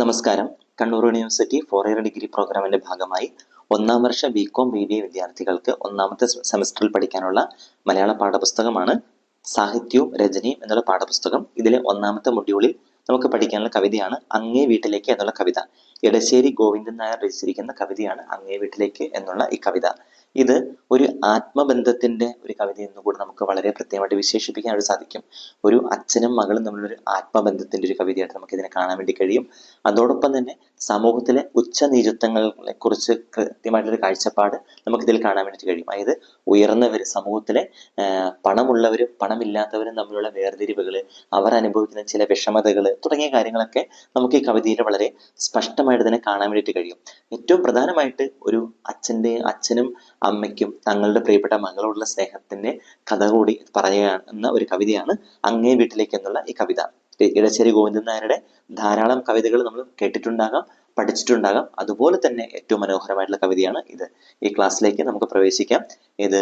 നമസ്കാരം. Kannur university four year degree പ്രോഗ്രാമിന്റെ ഭാഗമായി ഒന്നാം വർഷ B Com B B A വിദ്യാർത്ഥികൾക്ക് ഒന്നാമത്തെ സെമസ്റ്ററിൽ പഠിക്കാനുള്ള മലയാള പാഠപുസ്തകമാണ് സാഹിത്യവും രചനയും എന്നുള്ള പാഠപുസ്തകം. ഇതിലെ ഒന്നാമത്തെ മൊഡ്യൂളിൽ നമുക്ക് പഠിക്കാനുള്ള കവിതയാണ് അങ്ങേ വീട്ടിലേക്ക് എന്നുള്ള കവിത. എടശ്ശേരി ഗോവിന്ദൻ നായർ രചിച്ചിരിക്കുന്ന കവിതയാണ് അങ്ങേ വീട്ടിലേക്ക് എന്നുള്ള ഈ കവിത. ഇത് ഒരു ആത്മബന്ധത്തിന്റെ ഒരു കവിത എന്ന് കൂടെ നമുക്ക് വളരെ പ്രത്യേകമായിട്ട് വിശേഷിപ്പിക്കാനായിട്ട് സാധിക്കും. ഒരു അച്ഛനും മകളും തമ്മിലൊരു ആത്മബന്ധത്തിന്റെ ഒരു കവിതയായിട്ട് നമുക്ക് ഇതിനെ കാണാൻ വേണ്ടി കഴിയും. അതോടൊപ്പം തന്നെ സമൂഹത്തിലെ ഉച്ചനീചത്വങ്ങളെ കുറിച്ച് കൃത്യമായിട്ടൊരു കാഴ്ചപ്പാട് നമുക്കിതിൽ കാണാൻ വേണ്ടി കഴിയും. അതായത് ഉയർന്നവർ സമൂഹത്തിലെ പണമുള്ളവരും പണമില്ലാത്തവരും തമ്മിലുള്ള വേർതിരിവുകൾ അവർ അനുഭവിക്കുന്ന ചില വിഷമതകൾ തുടങ്ങിയ കാര്യങ്ങളൊക്കെ നമുക്ക് ഈ കവിതയിൽ വളരെ സ്പഷ്ടമായിട്ട് തന്നെ കാണാൻ വേണ്ടിയിട്ട് കഴിയും. ഏറ്റവും പ്രധാനമായിട്ട് ഒരു അച്ഛന്റെ അച്ഛനും അമ്മയ്ക്കും തങ്ങളുടെ പ്രിയപ്പെട്ട മകളോടുള്ള സ്നേഹത്തിന്റെ കഥ കൂടി പറയുന്ന ഒരു കവിതയാണ് അങ്ങേ വീട്ടിലേക്ക് എന്നുള്ള ഈ കവിത. ഇടശ്ശേരി ഗോവിന്ദൻ നായരുടെ ധാരാളം കവിതകൾ നമ്മൾ കേട്ടിട്ടുണ്ടാകാം പഠിച്ചിട്ടുണ്ടാകാം. അതുപോലെ തന്നെ ഏറ്റവും മനോഹരമായിട്ടുള്ള കവിതയാണ് ഇത്. ഈ ക്ലാസ്സിലേക്ക് നമുക്ക് പ്രവേശിക്കാം. ഇത്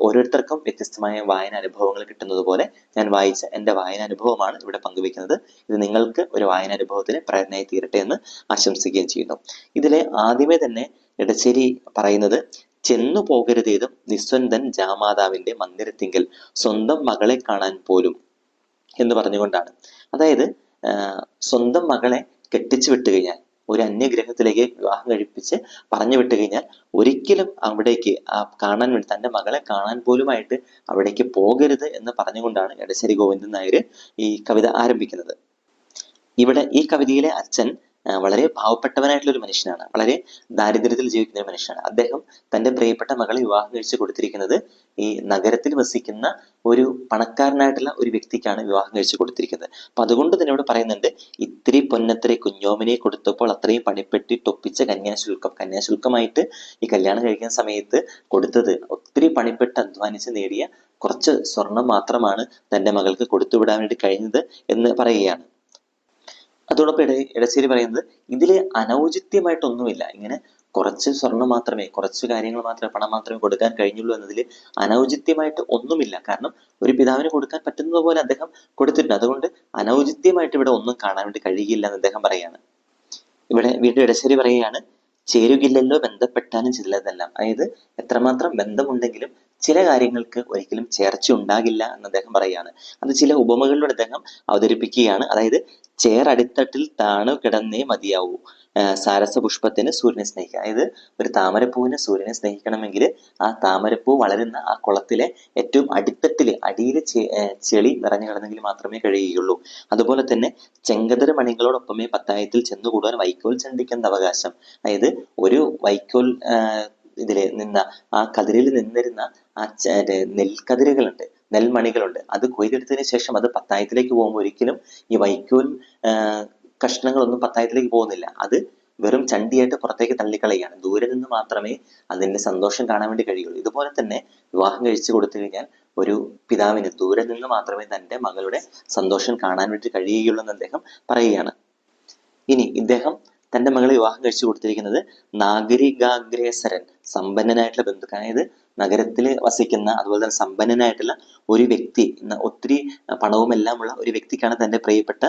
ഓരോരുത്തർക്കും വ്യത്യസ്തമായ വായന അനുഭവങ്ങൾ കിട്ടുന്നത് പോലെ ഞാൻ വായിച്ച എന്റെ വായന അനുഭവമാണ് ഇവിടെ പങ്കുവെക്കുന്നത് ഇത് നിങ്ങൾക്ക് ഒരു വായന അനുഭവത്തിന് പ്രേരണയായി തീരട്ടെ എന്ന് ആശംസിക്കുകയും ചെയ്യുന്നു. ഇതിലെ ആദ്യമേ തന്നെ ഇടശ്ശേരി പറയുന്നത് ചെന്നു പോകരുതേതും നിസ്വന്തൻ ജാമാതാവിന്റെ മന്ദിരത്തിങ്കൽ സ്വന്തം മകളെ കാണാൻ പോലും എന്ന് പറഞ്ഞുകൊണ്ടാണ്. അതായത് സ്വന്തം മകളെ കെട്ടിച്ചു വിട്ടു കഴിഞ്ഞാൽ ഒരു അന്യഗ്രഹത്തിലേക്ക് വിവാഹം കഴിപ്പിച്ച് പറഞ്ഞു വിട്ടു കഴിഞ്ഞാൽ ഒരിക്കലും അവിടേക്ക് ആ കാണാൻ വേണ്ടി തന്റെ മകളെ കാണാൻ പോലുമായിട്ട് അവിടേക്ക് പോകരുത് എന്ന് പറഞ്ഞുകൊണ്ടാണ് എടശ്ശേരി ഗോവിന്ദൻ നായർ ഈ കവിത ആരംഭിക്കുന്നത്. ഇവിടെ ഈ കവിതയിലെ അച്ഛൻ വളരെ പാവപ്പെട്ടവനായിട്ടുള്ള ഒരു മനുഷ്യനാണ്. വളരെ ദാരിദ്ര്യത്തിൽ ജീവിക്കുന്ന ഒരു മനുഷ്യനാണ്. അദ്ദേഹം തന്റെ പ്രിയപ്പെട്ട മകളെ വിവാഹം കഴിച്ച് കൊടുത്തിരിക്കുന്നത് ഈ നഗരത്തിൽ വസിക്കുന്ന ഒരു പണക്കാരനായിട്ടുള്ള ഒരു വ്യക്തിക്കാണ് വിവാഹം കഴിച്ച് കൊടുത്തിരിക്കുന്നത്. അപ്പൊ അതുകൊണ്ട് തന്നെ ഇവിടെ പറയുന്നുണ്ട് ഇത്തിരി പൊന്നത്തിരി കുഞ്ഞോമിനെ കൊടുത്തപ്പോൾ അത്രയും പണിപ്പെട്ടി ടൊപ്പിച്ച കന്യാശുൽക്കം കന്യാശുൽക്കമായിട്ട് ഈ കല്യാണം കഴിക്കുന്ന സമയത്ത് കൊടുത്തത് ഒത്തിരി പണിപ്പെട്ട് അധ്വാനിച്ച് നേടിയ കുറച്ച് സ്വർണം മാത്രമാണ് തന്റെ മകൾക്ക് കൊടുത്തുവിടാൻ വേണ്ടി കഴിഞ്ഞത് എന്ന് പറയുകയാണ്. അതോടൊപ്പം ഇട ഇടശ്ശേരി പറയുന്നത് ഇതിൽ അനൗചിത്യമായിട്ടൊന്നുമില്ല. ഇങ്ങനെ കുറച്ച് സ്വർണം മാത്രമേ കുറച്ച് കാര്യങ്ങൾ മാത്രമേ പണം മാത്രമേ കൊടുക്കാൻ കഴിഞ്ഞുള്ളൂ എന്നതിൽ അനൗചിത്യമായിട്ട് ഒന്നുമില്ല. കാരണം ഒരു പിതാവിന് കൊടുക്കാൻ പറ്റുന്നത് പോലെ അദ്ദേഹം കൊടുത്തിട്ടുണ്ട്. അതുകൊണ്ട് അനൗചിത്യമായിട്ട് ഇവിടെ ഒന്നും കാണാൻ വേണ്ടി കഴിയില്ല എന്ന് അദ്ദേഹം പറയുകയാണ്. ഇവിടെ വീണ്ടും ഇടശ്ശേരി പറയുകയാണ് ചേരുകില്ലല്ലോ ബന്ധപ്പെട്ടാലും ചിലതെല്ലാം. അതായത് എത്രമാത്രം ബന്ധമുണ്ടെങ്കിലും ചില കാര്യങ്ങൾക്ക് ഒരിക്കലും ചേർച്ച ഉണ്ടാകില്ല എന്ന് അദ്ദേഹം പറയുകയാണ്. അത് ചില ഉപമകളിലൂടെ അദ്ദേഹം അവതരിപ്പിക്കുകയാണ്. അതായത് ചേറടിത്തട്ടിൽ താണു കിടന്നേ മതിയാവൂ. സാരസ സാരസപുഷ്പത്തിന് സൂര്യനെ സ്നേഹിക്കുക. അതായത് ഒരു താമരപ്പൂവിനെ സൂര്യനെ സ്നേഹിക്കണമെങ്കിൽ ആ താമരപ്പൂ വളരുന്ന ആ കുളത്തിലെ ഏറ്റവും അടിത്തട്ടിൽ അടിയിൽ ചെളി നിറഞ്ഞു കിടന്നെങ്കിൽ മാത്രമേ കഴിയുകയുള്ളൂ. അതുപോലെ തന്നെ ചെങ്കതര മണികളോടൊപ്പമേ പത്തായത്തിൽ ചെന്നുകൂടുവാൻ വൈക്കോൽ ചണ്ടിക്കുന്ന അവകാശം. അതായത് ഒരു വൈക്കോൽ ഇതിൽ നിന്ന ആ കതിരിൽ നിന്നിരുന്ന ആ നെൽക്കതിരുകളുണ്ട് നെൽമണികളുണ്ട്. അത് കൊയ്തെടുത്തതിന് ശേഷം അത് പത്തായത്തിലേക്ക് പോകുമ്പോൾ ഒരിക്കലും ഈ വൈക്കോൽ കഷ്ണങ്ങളൊന്നും പത്തായത്തിലേക്ക് പോകുന്നില്ല. അത് വെറും ചണ്ടിയായിട്ട് പുറത്തേക്ക് തള്ളിക്കളയാണ് ദൂരെ നിന്ന് മാത്രമേ അതിന്റെ സന്തോഷം കാണാൻ വേണ്ടി കഴിയുള്ളൂ. ഇതുപോലെ തന്നെ വിവാഹം കഴിച്ചു കൊടുത്തു കഴിഞ്ഞാൽ ഒരു പിതാവിന് ദൂരെ നിന്ന് മാത്രമേ തന്റെ മകളുടെ സന്തോഷം കാണാൻ വേണ്ടി കഴിയുകയുള്ളൂ എന്ന് അദ്ദേഹം പറയുകയാണ്. ഇനി ഇദ്ദേഹം തന്റെ മകളെ വിവാഹം കഴിച്ചു കൊടുത്തിരിക്കുന്നത് നാഗരികാഗ്രേസരൻ സമ്പന്നനായിട്ടുള്ള ബന്ധു അതായത് നഗരത്തിൽ വസിക്കുന്ന അതുപോലെ തന്നെ സമ്പന്നനായിട്ടുള്ള ഒരു വ്യക്തി ഒത്തിരി പണവും എല്ലാം ഉള്ള ഒരു വ്യക്തിക്കാണ് തന്റെ പ്രിയപ്പെട്ട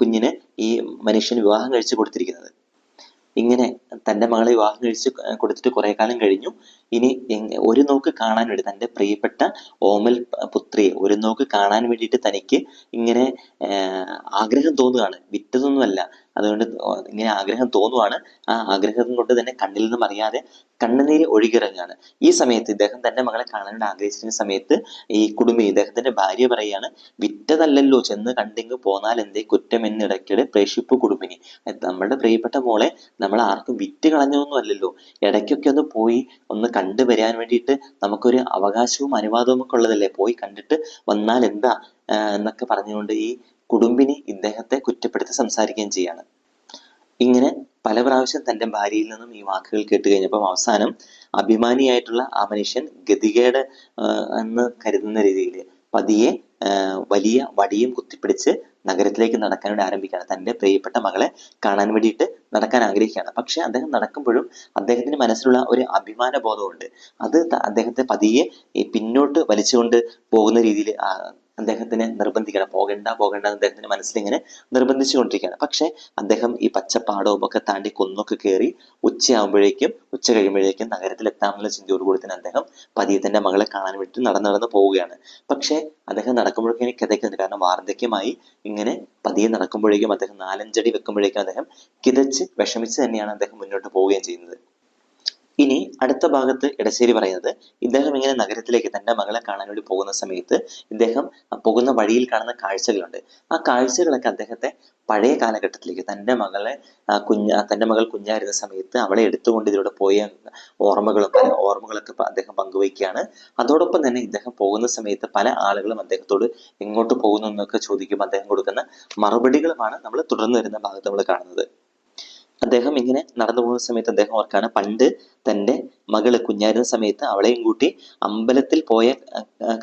കുഞ്ഞിനെ ഈ മനുഷ്യൻ വിവാഹം കഴിച്ചു കൊടുത്തിരിക്കുന്നത്. ഇങ്ങനെ തന്റെ മകളെ വിവാഹം കഴിച്ച് കൊടുത്തിട്ട് കുറേ കാലം കഴിഞ്ഞു. ഇനി ഒരു നോക്ക് കാണാൻ വേണ്ടി തന്റെ പ്രിയപ്പെട്ട ഓമൽ പുത്രിയെ ഒരു നോക്ക് കാണാൻ വേണ്ടിയിട്ട് തനിക്ക് ഇങ്ങനെ ആഗ്രഹം തോന്നുകയാണ്. വിറ്റതൊന്നുമല്ല. അതുകൊണ്ട് ഇങ്ങനെ ആഗ്രഹം തോന്നുവാണ്. ആ ആഗ്രഹം കൊണ്ട് തന്നെ കണ്ണിൽ നിന്നും അറിയാതെ കണ്ണുനീര് ഒഴുകിറങ്ങുകയാണ് ഈ സമയത്ത് ഇദ്ദേഹം തന്റെ മകളെ കാണാൻ വേണ്ടി ആഗ്രഹിച്ചിരുന്ന സമയത്ത് ഈ കുടുംബി ഇദ്ദേഹത്തിന്റെ ഭാര്യ പറയാണ് വിറ്റതല്ലല്ലോ ചെന്ന് കണ്ടിങ്ങ് പോന്നാൽ എന്തേ കുറ്റം എന്നിടയ്ക്കിടെ പ്രേഷിപ്പ് കുടുംബിനി. നമ്മളുടെ പ്രിയപ്പെട്ട മോളെ നമ്മൾ ആർക്കും വിറ്റ് കളഞ്ഞൊന്നും അല്ലല്ലോ ഇടയ്ക്കൊക്കെ ഒന്ന് പോയി ഒന്ന് കണ്ടു വരാൻ വേണ്ടിയിട്ട് നമുക്കൊരു അവകാശവും അനുവാദവും ഒക്കെ ഉള്ളതല്ലേ? പോയി കണ്ടിട്ട് വന്നാൽ എന്താ എന്നൊക്കെ പറഞ്ഞുകൊണ്ട് ഈ കുടുംബിനി ഇദ്ദേഹത്തെ കുറ്റപ്പെടുത്തി സംസാരിക്കുകയും ചെയ്യാണ്. ഇങ്ങനെ പല പ്രാവശ്യം തന്റെ ഭാര്യയിൽ നിന്നും ഈ വാക്കുകൾ കേട്ട് കഴിഞ്ഞപ്പം അവസാനം അഭിമാനിയായിട്ടുള്ള ആ മനുഷ്യൻ ഗതികേട് എന്ന് കരുതുന്ന രീതിയിൽ പതിയെ വലിയ വടിയും കുത്തിപ്പിടിച്ച് നഗരത്തിലേക്ക് നടക്കാൻ വേണ്ടി ആരംഭിക്കുകയാണ്. തന്റെ പ്രിയപ്പെട്ട മകളെ കാണാൻ വേണ്ടിയിട്ട് നടക്കാൻ ആഗ്രഹിക്കുകയാണ്. പക്ഷെ അദ്ദേഹം നടക്കുമ്പോഴും അദ്ദേഹത്തിന്റെ മനസ്സിലുള്ള ഒരു അഭിമാന ബോധമുണ്ട് അത് അദ്ദേഹത്തെ പതിയെ പിന്നോട്ട് വലിച്ചുകൊണ്ട് പോകുന്ന രീതിയിൽ അദ്ദേഹത്തിനെ നിർബന്ധിക്കണം. പോകണ്ട പോകണ്ട എന്ന് അദ്ദേഹത്തിന്റെ മനസ്സിലിങ്ങനെ നിർബന്ധിച്ചുകൊണ്ടിരിക്കുകയാണ്. പക്ഷേ അദ്ദേഹം ഈ പച്ചപ്പാടവും ഒക്കെ താണ്ടി കുന്നൊക്കെ കയറി ഉച്ചയാകുമ്പോഴേക്കും ഉച്ച കഴിയുമ്പോഴേക്കും നഗരത്തിൽ എത്താമെന്നുള്ള ചിന്തയോടുകൂടി തന്നെ അദ്ദേഹം പതിയെ തന്നെ മകളെ കാണാൻ വേണ്ടി നടന്നു നടന്ന് പോവുകയാണ്. പക്ഷേ അദ്ദേഹം നടക്കുമ്പോഴേക്കും എനിക്ക് കിതയ്ക്കുന്നുണ്ട്. കാരണം വാർദ്ധക്യമായി ഇങ്ങനെ പതിയെ നടക്കുമ്പോഴേക്കും അദ്ദേഹം നാലഞ്ചടി വെക്കുമ്പോഴേക്കും അദ്ദേഹം കിതച്ച് വിഷമിച്ച് തന്നെയാണ് അദ്ദേഹം മുന്നോട്ട് പോവുകയും ചെയ്യുന്നത്. ഇനി അടുത്ത ഭാഗത്ത് ഇടശ്ശേരി പറയുന്നത് ഇദ്ദേഹം ഇങ്ങനെ നഗരത്തിലേക്ക് തന്റെ മകളെ കാണാൻ വേണ്ടി പോകുന്ന സമയത്ത് ഇദ്ദേഹം പോകുന്ന വഴിയിൽ കാണുന്ന കാഴ്ചകളുണ്ട്. ആ കാഴ്ചകളൊക്കെ അദ്ദേഹത്തെ പഴയ കാലഘട്ടത്തിലേക്ക് തന്റെ മകളെ കുഞ്ഞ തന്റെ മകൾ കുഞ്ഞായിരുന്ന സമയത്ത് അവളെ എടുത്തുകൊണ്ട് ഇതിലൂടെ പോയ ഓർമ്മകളും പല ഓർമ്മകളൊക്കെ അദ്ദേഹം പങ്കുവയ്ക്കുകയാണ്. അതോടൊപ്പം തന്നെ ഇദ്ദേഹം പോകുന്ന സമയത്ത് പല ആളുകളും അദ്ദേഹത്തോട് എങ്ങോട്ട് പോകുന്നു എന്നൊക്കെ ചോദിക്കുമ്പോൾ അദ്ദേഹം കൊടുക്കുന്ന മറുപടികളുമാണ് നമ്മൾ തുടർന്ന് വരുന്ന ഭാഗത്ത് നമ്മൾ കാണുന്നത്. അദ്ദേഹം ഇങ്ങനെ നടന്നു പോകുന്ന സമയത്ത് അദ്ദേഹം ഓർക്കാണ് പണ്ട് തന്റെ മകൾ കുഞ്ഞായിരുന്ന സമയത്ത് അവളെയും കൂട്ടി അമ്പലത്തിൽ പോയ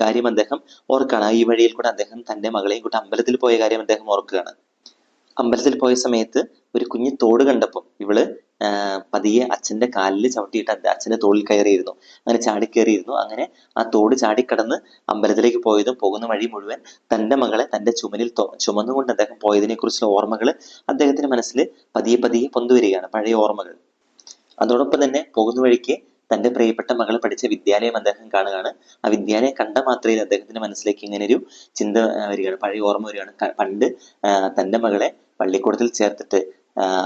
കാര്യം അദ്ദേഹം ഓർക്കാണ് ഈ വഴിയിൽ കൂടെ അദ്ദേഹം തന്റെ മകളെയും കൂട്ടി അമ്പലത്തിൽ പോയ കാര്യം അദ്ദേഹം ഓർക്കുകയാണ്. അമ്പലത്തിൽ പോയ സമയത്ത് ഒരു കുഞ്ഞു തോട് കണ്ടപ്പോൾ ഇവൾ പതിയെ അച്ഛന്റെ കാലിൽ ചവിട്ടിയിട്ട് അച്ഛന്റെ തോളിൽ കയറിയിരുന്നു. അങ്ങനെ ചാടി ചാടിക്കയറിയിരുന്നു അങ്ങനെ ആ തോട് ചാടിക്കടന്ന് അമ്പലത്തിലേക്ക് പോയതും പോകുന്ന വഴി മുഴുവൻ തന്റെ മകളെ തന്റെ ചുമലിൽ തൊ- ചുമന്നുകൊണ്ട് അദ്ദേഹം പോയതിനെ കുറിച്ചുള്ള ഓർമ്മകൾ അദ്ദേഹത്തിന്റെ മനസ്സിൽ പതിയെ പതിയെ പൊന്തുവരികയാണ്. പഴയ ഓർമ്മകൾ. അതോടൊപ്പം തന്നെ പോകുന്ന വഴിക്ക് തന്റെ പ്രിയപ്പെട്ട മകൾ പഠിച്ച വിദ്യാലയം അദ്ദേഹം കാണുകയാണ്. ആ വിദ്യാലയം കണ്ട മാത്രയിൽ അദ്ദേഹത്തിന്റെ മനസ്സിലേക്ക് ഇങ്ങനെ ഒരു ചിന്ത വരികയാണ്. പഴയ ഓർമ്മ വരികയാണ്. പണ്ട് തന്റെ മകളെ പള്ളിക്കൂടത്തിൽ ചേർത്തിട്ട്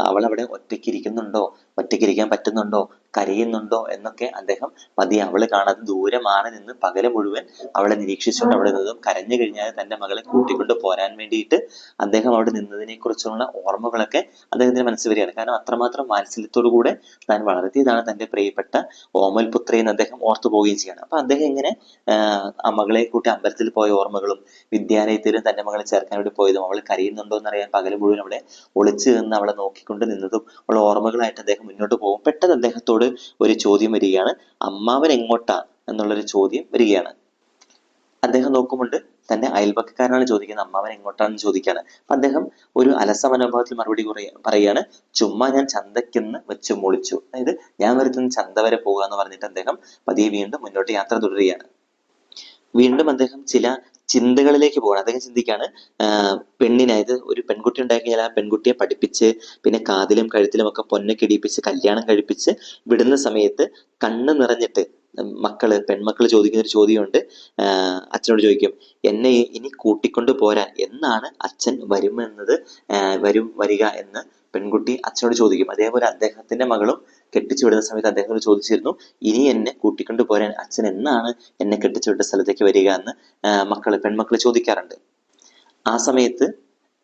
അവൾ അവിടെ ഒറ്റയ്ക്ക് ഇരിക്കുന്നുണ്ടോ? ഒറ്റയ്ക്ക് ഇരിക്കാൻ പറ്റുന്നുണ്ടോ? കരയുന്നുണ്ടോ എന്നൊക്കെ അദ്ദേഹം പതിയെ അവൾ കാണാതെ ദൂരെ മാറി നിന്ന് പകൽ മുഴുവൻ അവളെ നിരീക്ഷിച്ചുകൊണ്ട് അവിടെ നിന്നും കരഞ്ഞു കഴിഞ്ഞാൽ തന്റെ മകളെ കൂട്ടിക്കൊണ്ട് പോരാൻ വേണ്ടിയിട്ട് അദ്ദേഹം അവിടെ നിന്നതിനെ കുറിച്ചുള്ള ഓർമ്മകളൊക്കെ അദ്ദേഹത്തിന്റെ മനസ്സിൽ വരികയാണ്. കാരണം അത്രമാത്രം വാത്സല്യത്തോടു കൂടെ താൻ വളർത്തിയതാണ് തന്റെ പ്രിയപ്പെട്ട ഓമൽ പുത്രി എന്ന് അദ്ദേഹം ഓർത്തു പോവുകയും ചെയ്യണം. അപ്പൊ അദ്ദേഹം ഇങ്ങനെ ആ മകളെ കൂട്ടി അമ്പലത്തിൽ പോയ ഓർമ്മകളും വിദ്യാലയത്തിലും തന്റെ മകളെ ചേർക്കാൻ വേണ്ടി പോയതും അവൾ കരയുന്നുണ്ടോ എന്നറിയാൻ പകൽ മുഴുവൻ അവളെ ഒളിച്ചു നിന്ന് അവളെ നോക്കിക്കൊണ്ട് നിന്നതും ഉള്ള ഓർമ്മകളായിട്ട് അദ്ദേഹം മുന്നോട്ട് പോകും. പെട്ടെന്ന് അദ്ദേഹത്തോട് ഒരു ചോദ്യം വരികയാണ്. അമ്മാവൻ എങ്ങോട്ടാ എന്നുള്ളൊരു ചോദ്യം വരികയാണ്. അദ്ദേഹം നോക്കുമുണ്ട് തന്റെ അയൽപക്കക്കാരനാണ് ചോദിക്കുന്നത് അമ്മാവൻ എങ്ങോട്ടാണെന്ന് ചോദിക്കാണ് അപ്പൊ അദ്ദേഹം ഒരു അലസ മനോഭാവത്തിൽ മറുപടി പറയുകയാണ് ചുമ്മാ ഞാൻ ചന്തയ്ക്കെന്ന് വെച്ച് മുളിച്ചു. അതായത് ഞാൻ വരുത്തുന്ന ചന്ത വരെ പോകുക എന്ന് പറഞ്ഞിട്ട് അദ്ദേഹം പതിയെ വീണ്ടും മുന്നോട്ട് യാത്ര തുടരുകയാണ്. വീണ്ടും അദ്ദേഹം ചില ചിന്തകളിലേക്ക് പോകണം. അദ്ദേഹം ചിന്തിക്കാണ് ആഹ് പെണ്ണിനെ അതായത് ഒരു പെൺകുട്ടി ഉണ്ടായി കഴിഞ്ഞാൽ ആ പെൺകുട്ടിയെ പഠിപ്പിച്ച് പിന്നെ കാതിലും കഴുത്തിലും ഒക്കെ പൊന്നൊക്കെ ഇടിപ്പിച്ച് കല്യാണം കഴിപ്പിച്ച് വിടുന്ന സമയത്ത് കണ്ണ് നിറഞ്ഞിട്ട് മക്കൾ പെൺമക്കൾ ചോദിക്കുന്ന ഒരു ചോദ്യമുണ്ട്. അച്ഛനോട് ചോദിക്കും എന്നെ ഇനി കൂട്ടിക്കൊണ്ട് പോരാൻ എന്നാണ് അച്ഛൻ വരുമെന്നത് വരും വരിക എന്ന് പെൺകുട്ടി അച്ഛനോട് ചോദിക്കും. അതേപോലെ അദ്ദേഹത്തിന്റെ മകളും കെട്ടിച്ചു വിടുന്ന സമയത്ത് അദ്ദേഹം ചോദിച്ചിരുന്നു ഇനി എന്നെ കൂട്ടിക്കൊണ്ട് പോരാൻ അച്ഛൻ എന്നാണ് എന്നെ കെട്ടിച്ചു വിട്ട സ്ഥലത്തേക്ക് വരിക എന്ന് മക്കൾ മക്കൾ പെൺമക്കൾ ചോദിക്കാറുണ്ട്. ആ സമയത്ത്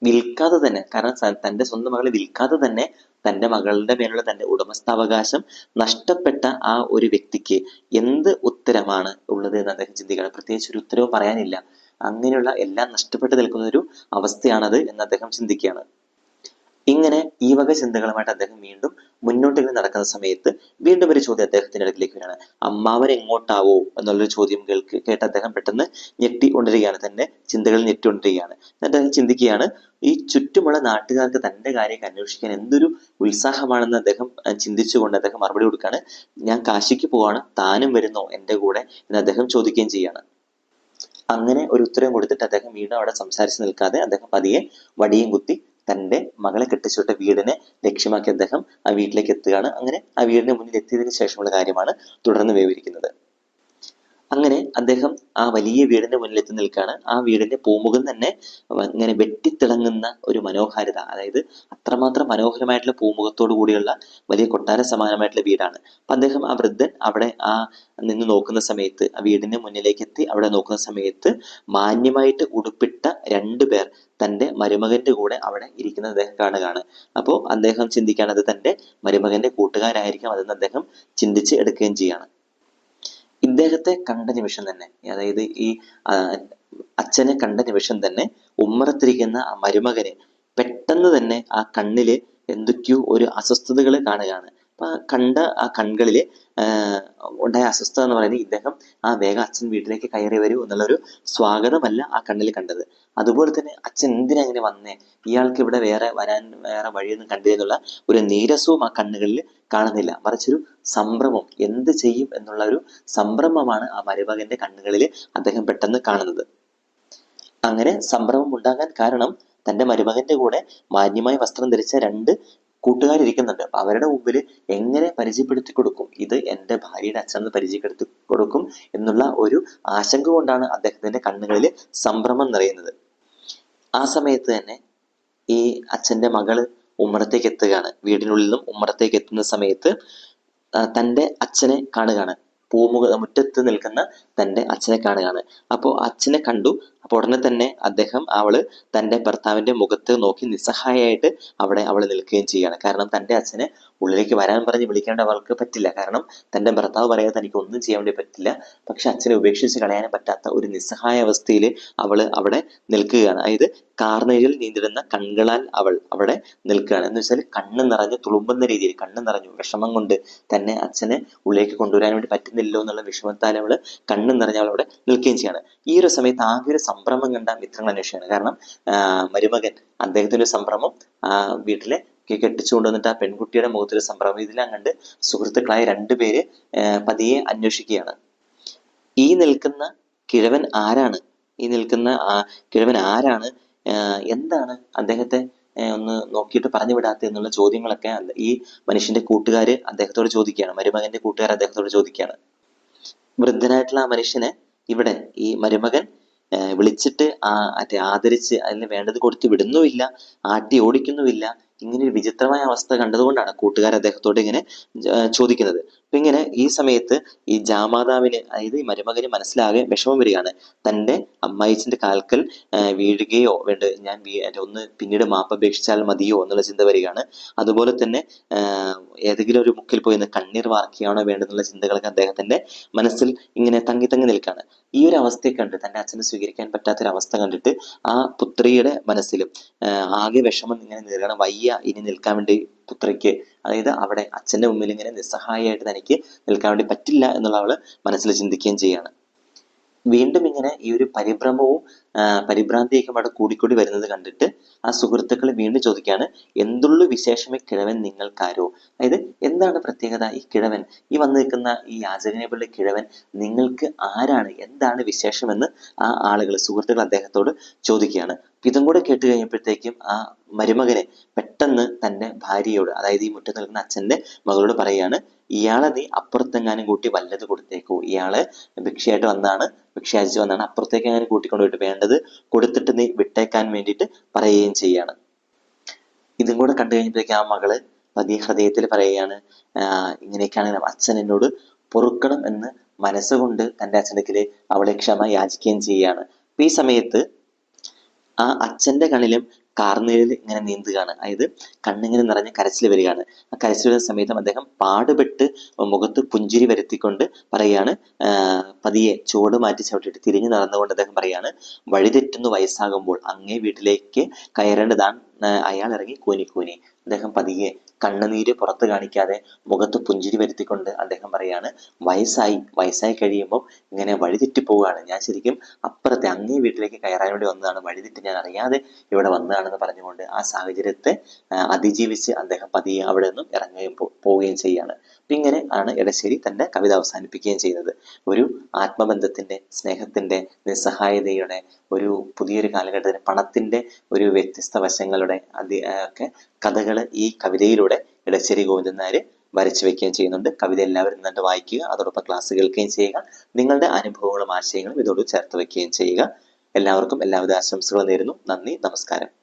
വിൽക്കാതെ തന്നെ കാരണം തന്റെ സ്വന്തം മകളെ വിൽക്കാതെ തന്നെ തന്റെ മകളുടെ മേലുള്ള തന്റെ ഉടമസ്ഥാവകാശം നഷ്ടപ്പെട്ട ആ ഒരു വ്യക്തിക്ക് എന്ത് ഉത്തരമാണ് ഉള്ളത് എന്ന് അദ്ദേഹം ചിന്തിക്കുകയാണ്. പ്രത്യേകിച്ച് ഒരു ഉത്തരവ് പറയാനില്ല. അങ്ങനെയുള്ള എല്ലാം നഷ്ടപ്പെട്ടു നിൽക്കുന്ന ഒരു അവസ്ഥയാണത് എന്ന് അദ്ദേഹം ചിന്തിക്കുകയാണ്. ഇങ്ങനെ ഈ വക ചിന്തകളുമായിട്ട് അദ്ദേഹം വീണ്ടും മുന്നോട്ട് ഇങ്ങനെ നടക്കുന്ന സമയത്ത് വീണ്ടും ഒരു ചോദ്യം അദ്ദേഹത്തിന്റെ അടുക്കിലേക്ക് വരികയാണ്. അമ്മാവൻ എങ്ങോട്ടാവോ എന്നുള്ളൊരു ചോദ്യം കേൾക്ക് കേട്ട് അദ്ദേഹം പെട്ടെന്ന് ഞെട്ടി കൊണ്ടിരിക്കുകയാണ് തന്റെ ചിന്തകൾ ഞെട്ടിക്കൊണ്ടിരിക്കുകയാണ്. എന്നിട്ട് അദ്ദേഹം ചിന്തിക്കുകയാണ് ഈ ചുറ്റുമുള്ള നാട്ടുകാർക്ക് തന്റെ കാര്യം അന്വേഷിക്കാൻ എന്തൊരു ഉത്സാഹമാണെന്ന് അദ്ദേഹം ചിന്തിച്ചുകൊണ്ട് അദ്ദേഹം മറുപടി കൊടുക്കുകയാണ്. ഞാൻ കാശിക്ക് പോവാണ് താനും വരുന്നോ എന്റെ കൂടെ എന്ന് അദ്ദേഹം ചോദിക്കുകയും ചെയ്യാണ് അങ്ങനെ ഒരു ഉത്തരം കൊടുത്തിട്ട് അദ്ദേഹം വീണ്ടും അവിടെ സംസാരിച്ച് നിൽക്കാതെ അദ്ദേഹം പതിയെ വടിയും കുത്തി തന്റെ മകളെ കെട്ടിച്ചുവിട്ട വീടിനെ ലക്ഷ്യമാക്കി അദ്ദേഹം ആ വീട്ടിലേക്ക് എത്തുകയാണ്. അങ്ങനെ ആ വീടിന് മുന്നിൽ എത്തിയതിനു ശേഷമുള്ള കാര്യമാണ് തുടർന്ന് വിവരിക്കുന്നത്. അങ്ങനെ അദ്ദേഹം ആ വലിയ വീടിന്റെ മുന്നിൽ എത്തി നിൽക്കുകയാണ് ആ വീടിന്റെ പൂമുഖം തന്നെ ഇങ്ങനെ വെട്ടിത്തിളങ്ങുന്ന ഒരു മനോഹാരിത. അതായത് അത്രമാത്രം മനോഹരമായിട്ടുള്ള പൂമുഖത്തോടു കൂടിയുള്ള വലിയ കൊട്ടാര സമാനമായിട്ടുള്ള വീടാണ്. അപ്പൊ അദ്ദേഹം ആ വൃദ്ധൻ അവിടെ ആ നിന്ന് നോക്കുന്ന സമയത്ത് ആ വീടിന്റെ മുന്നിലേക്ക് എത്തി അവിടെ നോക്കുന്ന സമയത്ത് മാന്യമായിട്ട് ഉടുപ്പിട്ട രണ്ടു പേർ തന്റെ മരുമകന്റെ കൂടെ അവിടെ ഇരിക്കുന്നത് അദ്ദേഹം കാണുകയാണ്. അപ്പോൾ അദ്ദേഹം ചിന്തിക്കുകയാണ് അത് തന്റെ മരുമകന്റെ കൂട്ടുകാരായിരിക്കും അതെന്ന് അദ്ദേഹം ചിന്തിച്ച് എടുക്കുകയും ചെയ്യാണ്. ഇദ്ദേഹത്തെ കണ്ട നിമിഷം തന്നെ അതായത് ഈ അച്ഛനെ കണ്ട നിമിഷം തന്നെ ഉമ്മറത്തിരിക്കുന്ന ആ മരുമകന് പെട്ടെന്ന് തന്നെ ആ കണ്ണിൽ എന്തൊക്കെയോ ഒരു അസ്വസ്ഥതകൾ കാണുകയാണ്. അപ്പൊ ആ കണ്ട ആ ആഹ് ഉണ്ടായ അസ്വസ്ഥത എന്ന് പറയുന്നത് ഇദ്ദേഹം ആ വേഗം അച്ഛൻ വീട്ടിലേക്ക് കയറി വരൂ എന്നുള്ളൊരു സ്വാഗതമല്ല ആ കണ്ണിൽ കണ്ടത്. അതുപോലെ തന്നെ അച്ഛൻ എന്തിനാ അങ്ങനെ വന്നേ? ഇയാൾക്ക് ഇവിടെ വേറെ വരാൻ വേറെ വഴിയൊന്നും കണ്ടില്ല എന്നുള്ള ഒരു നീരസവും ആ കണ്ണുകളിൽ കാണുന്നില്ല. മറിച്ചൊരു സംഭ്രമം. എന്ത് ചെയ്യും എന്നുള്ള ഒരു സംരംഭമാണ് ആ മരുമകന്റെ കണ്ണുകളിൽ അദ്ദേഹം പെട്ടെന്ന് കാണുന്നത്. അങ്ങനെ സംഭ്രമം ഉണ്ടാകാൻ കാരണം തന്റെ മരുമകന്റെ കൂടെ മാന്യമായ വസ്ത്രം ധരിച്ച രണ്ട് കൂട്ടുകാരിരിക്കുന്നുണ്ട്. അപ്പൊ അവരുടെ മുമ്പിൽ എങ്ങനെ പരിചയപ്പെടുത്തി കൊടുക്കും? ഇത് എന്റെ ഭാര്യയുടെ അച്ഛനെന്ന് പരിചയപ്പെടുത്തി കൊടുക്കും എന്നുള്ള ഒരു ആശങ്ക കൊണ്ടാണ് അദ്ദേഹത്തിന്റെ കണ്ണുകളിൽ സംഭ്രമം നിറയുന്നത്. ആ സമയത്ത് തന്നെ ഈ അച്ഛന്റെ മകൾ ഉമ്മറത്തേക്ക് എത്തുകയാണ്. വീടിനുള്ളിൽ നിന്നും ഉമ്മറത്തേക്ക് എത്തുന്ന സമയത്ത് തന്റെ അച്ഛനെ കാണുകയാണ്. പൂമുഖ മുറ്റത്ത് നിൽക്കുന്ന തന്റെ അച്ഛനെ കാണുകയാണ്. അപ്പോൾ അച്ഛനെ കണ്ടു. അപ്പോൾ ഉടനെ തന്നെ അദ്ദേഹം അവൾ തന്റെ ഭർത്താവിന്റെ മുഖത്ത് നോക്കി നിസ്സഹായമായിട്ട് അവിടെ അവൾ നിൽക്കുകയും ചെയ്യുകയാണ് കാരണം തന്റെ അച്ഛനെ ഉള്ളിലേക്ക് വരാൻ പറഞ്ഞ് വിളിക്കേണ്ട അവൾക്ക് പറ്റില്ല. കാരണം തന്റെ ഭർത്താവ് പറയാതെ തനിക്ക് ഒന്നും ചെയ്യാൻ വേണ്ടി പറ്റില്ല. പക്ഷെ അച്ഛനെ ഉപേക്ഷിച്ച് കളയാനും പറ്റാത്ത ഒരു നിസ്സഹായ അവസ്ഥയിൽ അവൾ അവിടെ നിൽക്കുകയാണ്. അതായത് കാർണയിൽ നീന്തിടുന്ന കണ്ണുകളാൽ അവൾ അവിടെ നിൽക്കുകയാണ്. എന്ന് വെച്ചാൽ കണ്ണ് നിറഞ്ഞ് തുളുമ്പുന്ന രീതിയിൽ കണ്ണ് നിറഞ്ഞു വിഷമം കൊണ്ട് തന്നെ അച്ഛനെ ഉള്ളിലേക്ക് കൊണ്ടുവരാൻ വേണ്ടി പറ്റുന്നില്ലോ എന്നുള്ള വിഷമത്താൽ അവൾ കണ്ണ് നിറഞ്ഞ് അവൾ അവിടെ നിൽക്കുകയും ചെയ്യാണ്. ഈ ഒരു സമയത്ത് ആകെ ഒരു സംഭ്രമം കണ്ട മിത്രങ്ങൾ അന്വേഷിക്കുകയാണ് കാരണം മരുമകൻ സംഭ്രമം ആ വീട്ടിലെ കെട്ടിച്ചു കെട്ടിച്ചുകൊണ്ട് വന്നിട്ട് ആ പെൺകുട്ടിയുടെ മുഖത്തൊരു സംഭ്രമം. ഇതെല്ലാം കണ്ട് സുഹൃത്തുക്കളായ രണ്ടുപേര് പതിയെ അന്വേഷിക്കുകയാണ്. ഈ നിൽക്കുന്ന കിഴവൻ ആരാണ്? ഈ നിൽക്കുന്ന കിഴവൻ ആരാണ്? എന്താണ് അദ്ദേഹത്തെ ഒന്ന് നോക്കിയിട്ട് പറഞ്ഞു വിടാത്ത എന്നുള്ള ചോദ്യങ്ങളൊക്കെ ഈ മനുഷ്യന്റെ കൂട്ടുകാർ അദ്ദേഹത്തോട് ചോദിക്കുകയാണ്. മരുമകന്റെ കൂട്ടുകാർ അദ്ദേഹത്തോട് ചോദിക്കുകയാണ്. വൃദ്ധനായിട്ടുള്ള ആ മനുഷ്യനെ ഇവിടെ ഈ മരുമകൻ വിളിച്ചിട്ട് മറ്റേ ആദരിച്ച് അതിന് വേണ്ടത് കൊടുത്ത് വിടുന്നുമില്ല ആട്ടി ഓടിക്കുന്നുമില്ല. ഇങ്ങനെ ഒരു വിചിത്രമായ അവസ്ഥ കണ്ടതുകൊണ്ടാണ് കൂട്ടുകാർ അദ്ദേഹത്തോട് ഇങ്ങനെ ചോദിക്കുന്നത്. അപ്പൊ ഇങ്ങനെ ഈ സമയത്ത് ഈ ജാമാതാവിന് അതായത് ഈ മരുമകന് മനസ്സിലാകെ വിഷമം വരികയാണ്. തന്റെ അമ്മായിച്ചിന്റെ കാൽക്കൽ വീഴുകയോ വേണ്ട ഞാൻ ഒന്ന് പിന്നീട് മാപ്പപേക്ഷിച്ചാൽ മതിയോ എന്നുള്ള ചിന്ത വരികയാണ്. അതുപോലെ തന്നെ ഏതെങ്കിലും ഒരു മുക്കിൽ പോയി കണ്ണീർ വാർക്കുകയാണോ വേണ്ടെന്നുള്ള ചിന്തകളൊക്കെ അദ്ദേഹത്തിന്റെ മനസ്സിൽ ഇങ്ങനെ തങ്ങി തങ്ങി നിൽക്കുകയാണ്. ഈ ഒരു അവസ്ഥയെ കണ്ട് തന്റെ അച്ഛനെ സ്വീകരിക്കാൻ പറ്റാത്തൊരവസ്ഥ കണ്ടിട്ട് ആ പുത്രിയുടെ മനസ്സിലും ആകെ വിഷമം ഇങ്ങനെ നിൽക്കണം വയ്യ ഇനി നിൽക്കാൻ വേണ്ടി പുത്രിക്ക്. അതായത് അവിടെ അച്ഛന്റെ മുമ്പിൽ ഇങ്ങനെ നിസ്സഹായമായിട്ട് തനിക്ക് നിൽക്കാൻ വേണ്ടി പറ്റില്ല എന്നുള്ള അവൾ മനസ്സിൽ ചിന്തിക്കുകയും ചെയ്യാണ്. വീണ്ടും ഇങ്ങനെ ഈ ഒരു പരിഭ്രമവും ആ, പരിഭ്രാന്തിയൊക്കെ അവിടെ കൂടിക്കൂടി വരുന്നത് കണ്ടിട്ട് ആ സുഹൃത്തുക്കൾ വീണ്ടും ചോദിക്കുകയാണ് എന്തുള്ളു വിശേഷമേ കിഴവൻ നിങ്ങൾക്കാരോ? അതായത് എന്താണ് പ്രത്യേകത ഈ കിഴവൻ? ഈ വന്നു നിൽക്കുന്ന ഈ യാചകനെ പോലെ കിഴവൻ നിങ്ങൾക്ക് ആരാണ്? എന്താണ് വിശേഷമെന്ന് ആ ആളുകൾ സുഹൃത്തുക്കൾ അദ്ദേഹത്തോട് ചോദിക്കുകയാണ്. ഇതും കൂടെ കേട്ട് കഴിഞ്ഞപ്പോഴത്തേക്കും ആ മരുമകനെ പെട്ടെന്ന് തന്റെ ഭാര്യയോട് അതായത് ഈ മുറ്റത്ത് നിൽക്കുന്ന അച്ഛന്റെ മകളോട് പറയാണ് ഇയാളെ നീ അപ്പുറത്തെങ്ങാനും കൂട്ടി വല്ലത് കൊടുത്തേക്കോ. ഇയാൾ ഭിക്ഷയായിട്ട് വന്നാണ് ഭിക്ഷ അയച്ചു വന്നാണ് അപ്പുറത്തേക്ക് എങ്ങാനും കൂട്ടിക്കൊണ്ടുപോയിട്ട് വേണ്ടത് കൊടുത്തിട്ട് നീ വിട്ടേക്കാൻ വേണ്ടിയിട്ട് പറയുകയും ചെയ്യാണ്. ഇതും കൂടെ കണ്ടു കഴിഞ്ഞപ്പോഴേക്കും ആ മകൾ പതി ഹൃദയത്തിൽ പറയുകയാണ് ഇങ്ങനെയൊക്കെയാണ് അച്ഛൻ എന്നോട് പൊറുക്കണം എന്ന് മനസ്സുകൊണ്ട് തന്റെ അച്ഛനക്കിൽ അവളെ ക്ഷമ യാചിക്കുകയും ചെയ്യുകയാണ് ഈ സമയത്ത് ആ അച്ഛന്റെ കണ്ണിലും കാർന്നീരിൽ ഇങ്ങനെ നീന്തുകയാണ്. അതായത് കണ്ണിങ്ങനെ നിറഞ്ഞ് കരച്ചിൽ വരികയാണ്. ആ കരച്ചിൽ വരുന്ന സമയത്തും അദ്ദേഹം പാടുപെട്ട് മുഖത്ത് പുഞ്ചിരി വരുത്തിക്കൊണ്ട് പറയാണ് ആഹ് പതിയെ ചുവട് മാറ്റി ചവിട്ടിട്ട് തിരിഞ്ഞു നടന്നുകൊണ്ട് അദ്ദേഹം പറയാണ് വഴിതെറ്റുന്നു വയസ്സാകുമ്പോൾ അങ്ങേ വീട്ടിലേക്ക് കയറേണ്ടതാണ്. അയാൾ ഇറങ്ങി കൂനി കൂനി അദ്ദേഹം പതിയെ കണ്ണുനീര് പുറത്തു കാണിക്കാതെ മുഖത്ത് പുഞ്ചിരി വരുത്തിക്കൊണ്ട് അദ്ദേഹം പറയാണ് വയസ്സായി വയസ്സായി കഴിയുമ്പോൾ ഇങ്ങനെ വഴിതെറ്റി പോവുകയാണ്. ഞാൻ ശരിക്കും അപ്പുറത്തെ അങ്ങേ വീട്ടിലേക്ക് കയറാൻ വേണ്ടി വന്നതാണ്. വഴിതെറ്റി ഞാൻ അറിയാതെ ഇവിടെ വന്നതാണെന്ന് പറഞ്ഞുകൊണ്ട് ആ സാഹചര്യത്തെ അതിജീവിച്ച് അദ്ദേഹം പതിയെ അവിടെ നിന്നും ഇറങ്ങുകയും പോവുകയും അപ്പൊ ഇങ്ങനെ ആണ് എടശ്ശേരി തന്റെ കവിത അവസാനിപ്പിക്കുകയും ചെയ്യുന്നത് ഒരു ആത്മബന്ധത്തിന്റെ സ്നേഹത്തിന്റെ നിസ്സഹായതയുടെ ഒരു പുതിയൊരു കാലഘട്ടത്തിന് പണത്തിന്റെ ഒരു വ്യത്യസ്ത വശങ്ങളുടെ അതി ഒക്കെ കഥകൾ ഈ കവിതയിലൂടെ ഇടശ്ശേരി ഗോവിന്ദൻ നായർ വരച്ചു വെക്കുകയും ചെയ്യുന്നുണ്ട്. കവിത എല്ലാവരും നന്നായിട്ട് വായിക്കുക അതോടൊപ്പം ക്ലാസ് കേൾക്കുകയും ചെയ്യുക നിങ്ങളുടെ അനുഭവങ്ങളും ആശയങ്ങളും ഇതോട് ചേർത്ത് വെക്കുകയും ചെയ്യുക. എല്ലാവർക്കും എല്ലാവിധ ആശംസകളും നേരുന്നു. നന്ദി നമസ്കാരം.